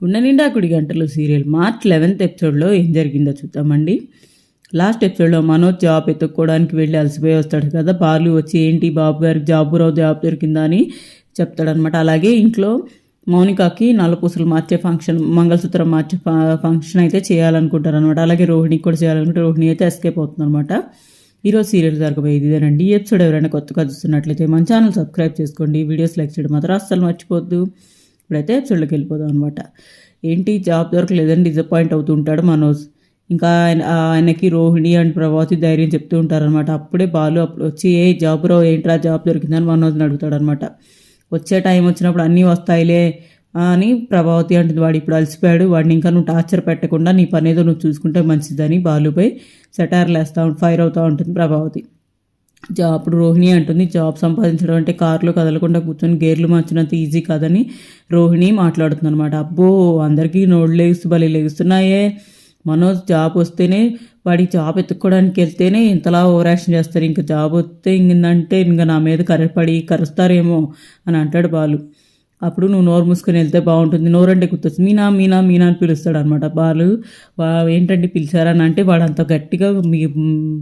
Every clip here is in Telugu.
గుండె నిండా కుడి గంటలు సీరియల్. మార్చ్ లెవెన్త్ ఎపిసోడ్లో ఏం జరిగిందో చూద్దామండి. లాస్ట్ ఎపిసోడ్లో మనోజ్ జాబ్ ఎత్తుక్కోవడానికి వెళ్ళి అలసిపోయి వస్తాడు కదా. బాలు వచ్చి ఏంటి బాబు గారికి జాబు రావు జాబ్ దొరికిందా అని చెప్తాడనమాట అలాగే ఇంట్లో మౌనికాకి నల్లపూసలు మార్చే ఫంక్షన్ మంగళసూత్రం మార్చే ఫంక్షన్ అయితే చేయాలనుకుంటారనమాట అలాగే రోహిణికి కూడా చేయాలనుకుంటే రోహిణి అయితే ఎస్కేప్ అవుతుంది అనమాట ఈరోజు సీరియల్ జరగబోయేది ఇదేనండి. ఈ ఎపిసోడ్ ఎవరైనా కొత్తగా చూస్తున్నట్లయితే మన ఛానల్ సబ్స్క్రైబ్ చేసుకోండి. వీడియోస్ లైక్ చేయడం మాత్రం అస్సలు మర్చిపోద్దు. ఇప్పుడైతే ఎపిసోడ్లోకి వెళ్ళిపోదాం అనమాట ఏంటి? జాబ్ దొరకలేదని డిసప్పాయింట్ అవుతూ ఉంటాడు మనోజ్. ఇంకా ఆయన ఆయనకి రోహిణి అండ్ ప్రభావతి ధైర్యం చెప్తూ ఉంటారనమాట అప్పుడే బాలు అప్పుడు వచ్చి ఏ జాబ్ రావు ఏంట్రా జాబ్ దొరికిందని మనోజ్ని అడుగుతాడనమాట వచ్చే టైం వచ్చినప్పుడు అన్నీ వస్తాయిలే అని ప్రభావతి అంటుంది. వాడు ఇప్పుడు అలసిపోయాడు. వాడిని ఇంకా నువ్వు టార్చర్ పెట్టకుండా నీ పని ఏదో నువ్వు చూసుకుంటే మంచిదని బాలుపై సెటార్లు వేస్తూ ఫైర్ అవుతూ ఉంటుంది ప్రభావతి. జాబ్ అప్పుడు రోహిణి అంటుంది జాబ్ సంపాదించడం అంటే కారులో కదలకుండా కూర్చొని గేర్లు మార్చినంత ఈజీ కాదని రోహిణి మాట్లాడుతుంది అనమాట అబ్బో అందరికీ నోళ్ళు లేగుస్తూ బలి లేగుస్తున్నాయే. మనోజ్ జాబ్ వస్తేనే వాడికి జాబ్ ఎత్తుక్కోవడానికి వెళ్తేనే ఇంతలా ఓవర్ యాక్షన్ చేస్తారు. ఇంకా జాబ్ వస్తే ఇంకంటే ఇంకా నా మీద కరపడి కరుస్తారేమో అని అంటాడు బాలు. అప్పుడు నువ్వు నోరు మూసుకొని వెళ్తే బాగుంటుంది. నోరంటే గుర్తొచ్చు మీనా మీనా మీనా అని పిలుస్తాడు అనమాట వాళ్ళు ఏంటంటే పిలిచారా అని అంటే వాడు అంత గట్టిగా మీ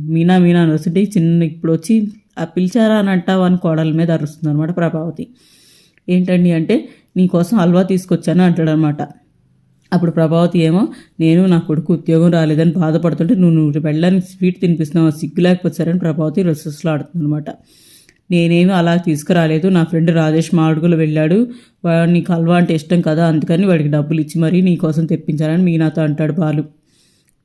మీనా మీనా అని వస్తుంటే చిన్న ఇప్పుడు వచ్చి ఆ పిలిచారా అని అంటావు? అని కోడల మీద అరుస్తుంది అనమాట ప్రభావతి. ఏంటండి అంటే నీకోసం హల్వా తీసుకొచ్చాను అంటాడు అనమాట అప్పుడు ప్రభావతి ఏమో నేను నా కొడుకు ఉద్యోగం రాలేదని బాధపడుతుంటే నువ్వు నువ్వు వెళ్ళడానికి స్వీట్ తినిపిస్తున్నావు? సిగ్గు లేకపోతే ప్రభావతి రసస్లో ఆడుతుంది అనమాట నేనేమి అలా తీసుకురాలేదు. నా ఫ్రెండ్ రాజేష్ మాడుగులు వెళ్ళాడు. వాడు నీకు హల్వా అంటే ఇష్టం కదా అందుకని వాడికి డబ్బులు ఇచ్చి మరీ నీకోసం కోసం మీ నాతో అంటాడు బాలు.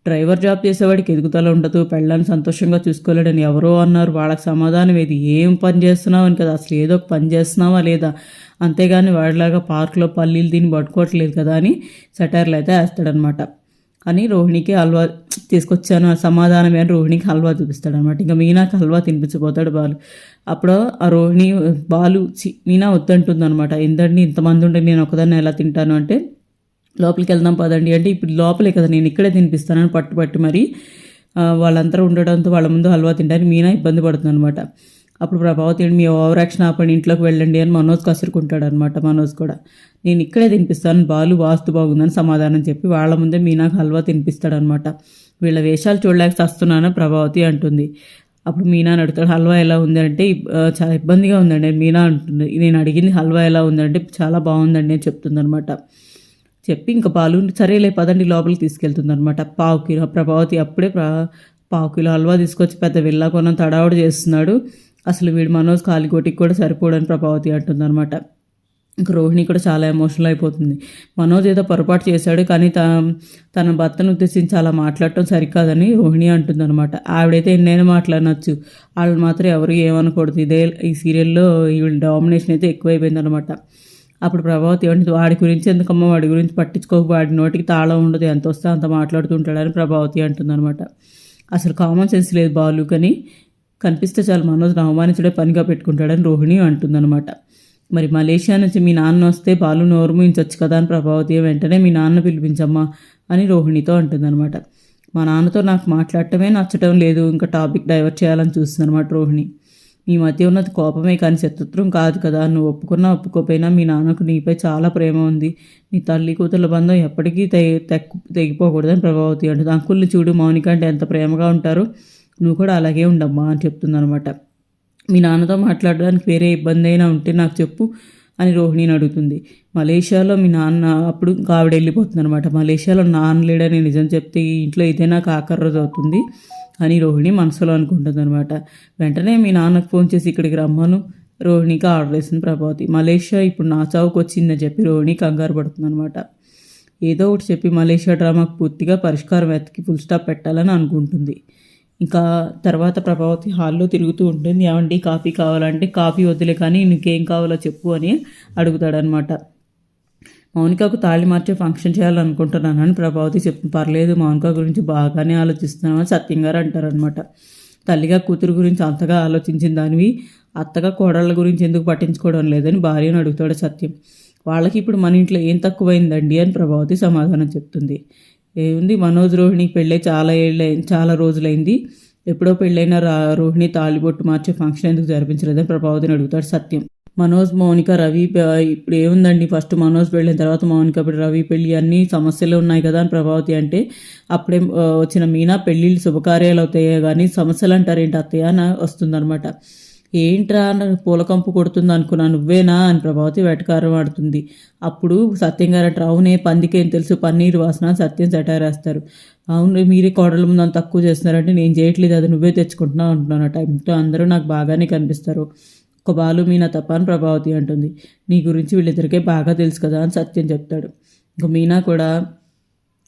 డ్రైవర్ జాబ్ చేసేవాడికి ఎదుగుదల ఉండదు పెళ్ళాన్ని సంతోషంగా చూసుకోలేడని ఎవరో అన్నారు. వాళ్ళకి సమాధానం ఏది? ఏం పని చేస్తున్నావు అని కదా అసలు ఏదో ఒక పని చేస్తున్నావా లేదా? అంతేగాని వాడిలాగా పార్క్లో పల్లీలు దీన్ని పట్టుకోవట్లేదు కదా అని సెటైర్లు అయితే వేస్తాడనమాట అని రోహిణికి హల్వా తీసుకొచ్చాను. సమాధానమే అని రోహిణికి హల్వా చూపిస్తాడనమాట. ఇంకా మీనాకి హల్వా తినిపించిపోతాడు బాలు. అప్పుడు ఆ రోహిణి బాలు మీనా వద్దంటుంది అనమాట ఎంతండి ఇంతమంది ఉంటే నేను ఒకదాన్ని ఎలా తింటాను? అంటే లోపలికి వెళ్దాం పదండి. అంటే ఇప్పుడు లోపలే కదా నేను ఇక్కడే తినిపిస్తానని పట్టుపట్టి మరి వాళ్ళందరూ ఉండడంతో వాళ్ళ ముందు హల్వా తింటారు మీనా ఇబ్బంది పడుతుంది అనమాట అప్పుడు ప్రభావతి మీ ఓవరాక్షన్ ఆపండి ఇంట్లోకి వెళ్ళండి అని మనోజ్ కసురుకుంటాడు అనమాట మనోజ్ కూడా నేను ఇక్కడే తినిపిస్తాను బాలు వాస్తు బాగుందని సమాధానం చెప్పి వాళ్ళ ముందే మీనాకు హల్వా తినిపిస్తాడనమాట వీళ్ళ వేషాలు చూడలేక వస్తున్నాను ప్రభావతి అంటుంది. అప్పుడు మీనా అడుగుతాడు హల్వా ఎలా ఉందంటే చాలా ఇబ్బందిగా ఉందండి మీనా అంటుంది. నేను అడిగింది హల్వా ఎలా ఉందంటే చాలా బాగుందండి అని చెప్తుందనమాట చెప్పి ఇంకా పాలు సరేలే పదండి లోపలికి తీసుకెళ్తుంది అనమాట పావు కిలో ప్రభావతి అప్పుడే పావు కిలో హల్వా తీసుకొచ్చి పెద్ద విల్లా కొనం తడావుడు చేస్తున్నాడు. అసలు వీడు మనోజ్ కాలికోటికి కూడా సరిపోడని ప్రభావతి అంటుందన్నమాట. ఇంకా రోహిణి కూడా చాలా ఎమోషనల్ అయిపోతుంది. మనోజ్ ఏదో పొరపాటు చేశాడు కానీ త తన భర్తను ఉద్దేశించి అలా మాట్లాడటం సరికాదని రోహిణి అంటుందన్నమాట. ఆవిడైతే ఎన్నైనా మాట్లాడనొచ్చు. వాళ్ళు మాత్రం ఎవరు ఏమనకూడదు. ఇదే ఈ సీరియల్లో వీళ్ళ డామినేషన్ అయితే ఎక్కువైపోయింది అనమాట అప్పుడు ప్రభావతి ఏమంటే వాడి గురించి ఎందుకమ్మా? వాడి గురించి పట్టించుకో వాడి నోటికి తాళం ఉండదు. ఎంత వస్తే అంత మాట్లాడుతుంటాడని ప్రభావతి అంటుందన్నమాట. అసలు కామన్ సెన్స్ లేదు బాలు కానీ కనిపిస్తే చాలు మనోజ్ని అవమానించడే పనిగా పెట్టుకుంటాడని రోహిణి అంటుందన్నమాట. మరి మలేషియా నుంచి మీ నాన్న వస్తే బాలు నోరుమించవచ్చు కదా అని ప్రభావతి వెంటనే మీ నాన్న పిలిపించమ్మా అని రోహిణితో అంటుందన్నమాట. మా నాన్నతో నాకు మాట్లాడటమే నచ్చటం లేదు ఇంకా టాపిక్ డైవర్ట్ చేయాలని చూస్తుందన్నమాట రోహిణి. మీ మధ్య ఉన్నది కోపమే కానీ శత్రుత్వం కాదు కదా. నువ్వు ఒప్పుకున్నా ఒప్పుకోపోయినా మీ నాన్నకు నీపై చాలా ప్రేమ ఉంది. మీ తల్లి కూతుర్ల బంధం ఎప్పటికీ తెగి తెగిపోకూడదని ప్రభావతి అంటుంది. అంకుల్ని చూడు మౌనిక అంటే ఎంత ప్రేమగా ఉంటారో? నువ్వు కూడా అలాగే ఉండమ్మా అని చెప్తుందనమాట మీ నాన్నతో మాట్లాడడానికి వేరే ఇబ్బంది అయినా ఉంటే నాకు చెప్పు అని రోహిణిని అడుగుతుంది. మలేషియాలో మీ నాన్న అప్పుడు ఆవిడ వెళ్ళిపోతుంది అనమాట మలేషియాలో నాన్న లేడని నిజం చెప్తే ఈ ఇంట్లో ఇదే నాకు ఆఖరి రోజు అవుతుంది అని రోహిణి మనసులో అనుకుంటుంది అనమాట వెంటనే మీ నాన్నకు ఫోన్ చేసి ఇక్కడికి రమ్మను. రోహిణికి ఆర్డర్ వేసింది ప్రభావతి. మలేషియా ఇప్పుడు నా చావుకు వచ్చిందని చెప్పి రోహిణి కంగారు పడుతుంది అనమాట ఏదో ఒకటి చెప్పి మలేషియా డ్రామాకు పూర్తిగా పరిష్కారం వెతికి ఫుల్ స్టాప్ పెట్టాలని అనుకుంటుంది. ఇంకా తర్వాత ప్రభావతి హాల్లో తిరుగుతూ ఉంటుంది. ఏమండి కాఫీ కావాలంటే కాఫీ వద్దులే కానీ నీకేం కావాలో చెప్పు అని అడుగుతాడనమాట మౌనికకు తాళి మార్చే ఫంక్షన్ చేయాలనుకుంటున్నానని ప్రభావతి చెప్తుంది పర్లేదు మౌనిక గురించి బాగానే ఆలోచిస్తున్నామని సత్యం గారు అంటారనమాట తల్లిగా కూతురు గురించి అంతగా ఆలోచించిన దానివి అత్తగా కోడళ్ళ గురించి ఎందుకు పట్టించుకోవడం లేదని భార్యను అడుగుతాడు సత్యం. వాళ్ళకి ఇప్పుడు మన ఇంట్లో ఏం తక్కువైందండి అని ప్రభావతి సమాధానం చెప్తుంది. ఏముంది? మనోజ్ రోహిణికి పెళ్ళే చాలా ఏళ్ళ చాలా రోజులైంది. ఎప్పుడో పెళ్ళైన రోహిణి తాలిబొట్టు మార్చే ఫంక్షన్ ఎందుకు జరిపించలేదని ప్రభావతిని అడుగుతాడు సత్యం. మనోజ్ మౌనిక రవి ఇప్పుడు ఏముందండి? ఫస్ట్ మనోజ్ పెళ్ళిన తర్వాత మౌనిక ఇప్పుడు రవి పెళ్ళి అన్ని సమస్యలు ఉన్నాయి కదా అని ప్రభావతి అంటే అప్పుడే వచ్చిన మీనా పెళ్ళిళ్ళు శుభకార్యాలు అవుతాయో కానీ సమస్యలు అంటారేంటి అత్తయ్య అని వస్తుందన్నమాట. ఏంట్రా అని పూలకంపు కొడుతుంది అనుకున్నా నువ్వేనా అని ప్రభావతి వెటకారం ఆడుతుంది. అప్పుడు సత్యం గారు అంటారు అవునే పందికేం తెలుసు? పన్నీరు వాసన అని సత్యం చటారేస్తారు అవును మీరే కోడల ముందు అంత తక్కువ చేస్తున్నారంటే నేను చేయట్లేదు అది నువ్వే తెచ్చుకుంటున్నావు అంటున్నాను. ఆ టైంతో అందరూ నాకు బాగానే కనిపిస్తారు. ఒక బాలు మీనా తప్ప అని ప్రభావతి అంటుంది. నీ గురించి వీళ్ళిద్దరికే బాగా తెలుసు కదా అని సత్యం చెప్తాడు. ఇంక మీనా కూడా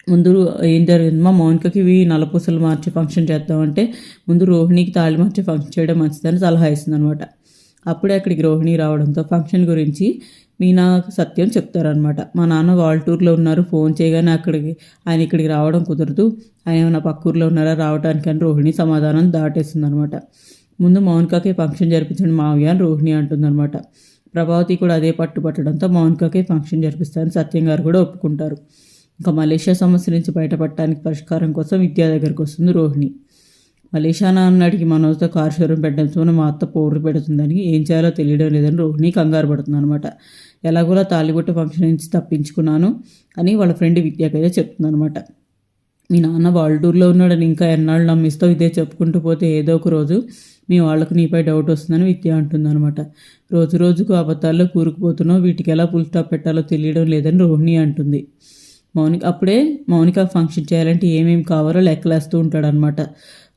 ముందు ఏం జరిగింది? మా మౌనికకి ఇవి నలపూసలు మార్చి ఫంక్షన్ చేద్దామంటే ముందు రోహిణికి తాళి మార్చి ఫంక్షన్ చేయడం మంచిదని సలహా ఇస్తుంది అనమాట అప్పుడే అక్కడికి రోహిణి రావడంతో ఫంక్షన్ గురించి మీనా సత్యం చెప్తారనమాట మా నాన్న వాల్టూర్లో ఉన్నారు ఫోన్ చేయగానే అక్కడికి ఆయన ఇక్కడికి రావడం కుదరదు. ఆయన ఏమైనా పక్కూర్లో ఉన్నారా? రావడానికి అని రోహిణి సమాధానం దాటేస్తుంది అనమాట ముందు మౌనికకి ఫంక్షన్ జరిపించండి మావయ్య అని రోహిణి అంటుందన్నమాట. ప్రభావతి కూడా అదే పట్టు పట్టడంతో మౌనికకి ఫంక్షన్ జరిపిస్తారని సత్యం గారు కూడా ఒప్పుకుంటారు. ఇంకా మలేషియా సమస్య నుంచి బయటపడటానికి పరిష్కారం కోసం విద్యా దగ్గరికి వస్తుంది రోహిణి. మలేషియా నాన్న అడిగి మనోజ్తో కార్ షోరూమ్ పెట్టడంతో మా అత్త పోర్లు పెడుతుందని ఏం చేయాలో తెలియడం లేదని రోహిణి కంగారు పడుతుంది అనమాట ఎలాగోలా తాలిబొట్టు ఫంక్షన్ నుంచి తప్పించుకున్నాను అని వాళ్ళ ఫ్రెండ్ విద్యాకైతే చెప్తుంది అనమాట మీ నాన్న వాళ్ళూరులో ఉన్నాడని ఇంకా ఎన్నాళ్ళు నమ్మిస్తావు ఇదే చెప్పుకుంటూ పోతే ఏదో ఒక రోజు మీ వాళ్ళకు నీపై డౌట్ వస్తుందని విద్య అంటుందన్నమాట. రోజు రోజుకు అబద్ధాల్లో కూరుకుపోతున్నావు వీటికి ఎలా పుల్ స్టాప్ పెట్టాలో తెలియడం లేదని రోహిణి అంటుంది. మౌనిక అప్పుడే మౌనిక ఫంక్షన్ చేయాలంటే ఏమేమి కావాలో లెక్కలేస్తూ ఉంటాడనమాట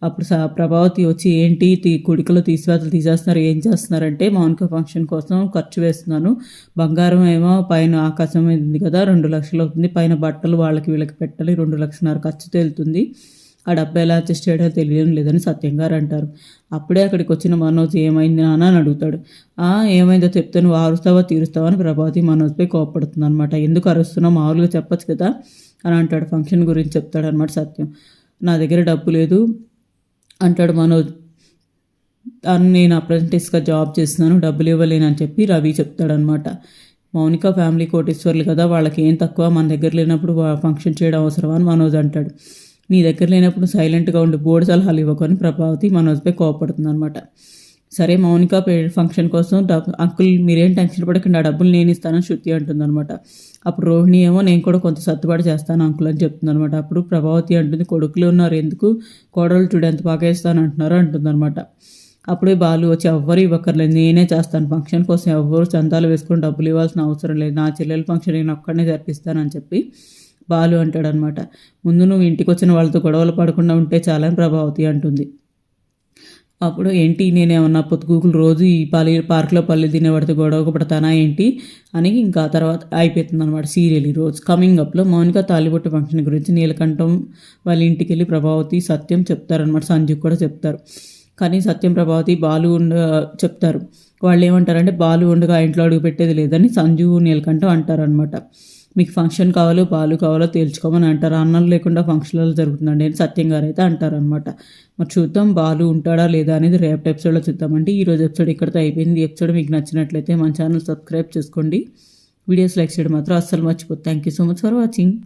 అప్పుడు సా ప్రభావతి వచ్చి ఏంటి? తీ కుడికలో తీసివేతలు తీసేస్తున్నారు ఏం చేస్తున్నారంటే మౌనిక ఫంక్షన్ కోసం ఖర్చు వేస్తున్నాను. బంగారం ఏమో పైన ఆకాశం ఉంది కదా రెండు లక్షలు అవుతుంది. పైన బట్టలు వాళ్ళకి వీళ్ళకి పెట్టాలి రెండు లక్షన్నర ఖర్చు తేలుతుంది. ఆ డబ్బా ఎలా అడ్జస్ట్ చేయడం తెలియడం లేదని సత్యం గారు అంటారు. అప్పుడే అక్కడికి వచ్చిన మనోజ్ ఏమైంది నాన్న అని అడుగుతాడు. ఆ ఏమైందో చెప్తే నువ్వు ఆరుస్తావా తీరుస్తావా అని ప్రభావతి మనోజ్పై కోపడుతుంది అనమాట ఎందుకు అరుస్తున్నావు? మామూలుగా చెప్పొచ్చు కదా అని అంటాడు. ఫంక్షన్ గురించి చెప్తాడు అనమాట సత్యం. నా దగ్గర డబ్బు లేదు అంటాడు మనోజ్. అని నేను అప్రెంటిస్గా జాబ్ చేస్తున్నాను డబ్బులు ఇవ్వలేనని చెప్పి రవి చెప్తాడనమాట మౌనిక ఫ్యామిలీ కోటేశ్వర్లు కదా వాళ్ళకి ఏం తక్కువ? మన దగ్గర లేనప్పుడు ఫంక్షన్ చేయడం అవసరమని మనోజ్ అంటాడు. నీ దగ్గర లేనప్పుడు సైలెంట్గా ఉండి. బోర్డు సలహాలు ఇవ్వకొని ప్రభావతి మనోజ్పై కోపడుతుంది అనమాట సరే మౌనిక పే ఫంక్షన్ కోసం డబ్బు అంకుల్ మీరేం టెన్షన్ పడకండి ఆ డబ్బులు నేను ఇస్తానని శృతి అంటుందన్నమాట. అప్పుడు రోహిణి ఏమో నేను కూడా కొంత సర్దుబాటు చేస్తాను అంకుల్ అని చెప్తుందనమాట అప్పుడు ప్రభావతి అంటుంది కొడుకులు ఉన్నారు ఎందుకు? కోడలు చూడు ఎంత బాగా ఇస్తాను అంటున్నారు అంటుందన్నమాట. అప్పుడే బాలు వచ్చి ఎవ్వరు ఇవ్వక్కర్లేదు నేనే చేస్తాను. ఫంక్షన్ కోసం ఎవ్వరు చందాలు వేసుకొని డబ్బులు ఇవ్వాల్సిన అవసరం లేదు. నా చెల్లెల ఫంక్షన్ నేను ఒక్కడనే జరిపిస్తానని చెప్పి బాలు అంటాడనమాట. ముందు నువ్వు ఇంటికి వచ్చిన వాళ్ళతో గొడవలు పడకుండా ఉంటే చాలని ప్రభావతి అంటుంది. అప్పుడు ఏంటి నేనేమన్నా పొత్తుగూకులు రోజు ఈ పల్లి పార్క్లో పల్లి తినేవాడితో గొడవ పడతానా ఏంటి? అని ఇంకా తర్వాత అయిపోతుంది అనమాట సీరియల్ ఈ రోజు. కమింగ్ అప్లో మౌనిక తాలిబొట్టు ఫంక్షన్ గురించి నీలకంఠం వాళ్ళ ఇంటికి వెళ్ళి ప్రభావతి సత్యం చెప్తారనమాట. సంజీవ్ కూడా చెప్తారు. కానీ సత్యం ప్రభావతి బాలు ఉండ చెప్తారు. వాళ్ళు ఏమంటారంటే బాలు ఉండగా ఆ ఇంట్లో అడుగు పెట్టేది లేదని సంజు నీలకంఠం అంటారనమాట. మీకు ఫంక్షన్ కావాలో బాలు కావాలో తేల్చుకోమని అంటారు. అన్నం లేకుండా ఫంక్షన్లలో జరుగుతుందండి అని సత్యం గారు అయితే అంటారనమాట మరి చూద్దాం బాలు ఉంటాడా లేదా అనేది రేపటి ఎపిసోడ్లో చూద్దామండి ఈరోజు ఎపిసోడ్ ఇక్కడితో అయిపోయింది. ఎపిసోడ్ మీకు నచ్చినట్లయితే మన ఛానల్ సబ్స్క్రైబ్ చేసుకోండి. వీడియోస్ లైక్ చేయడం మాత్రం అస్సలు మర్చిపోతుంది thank you so much for watching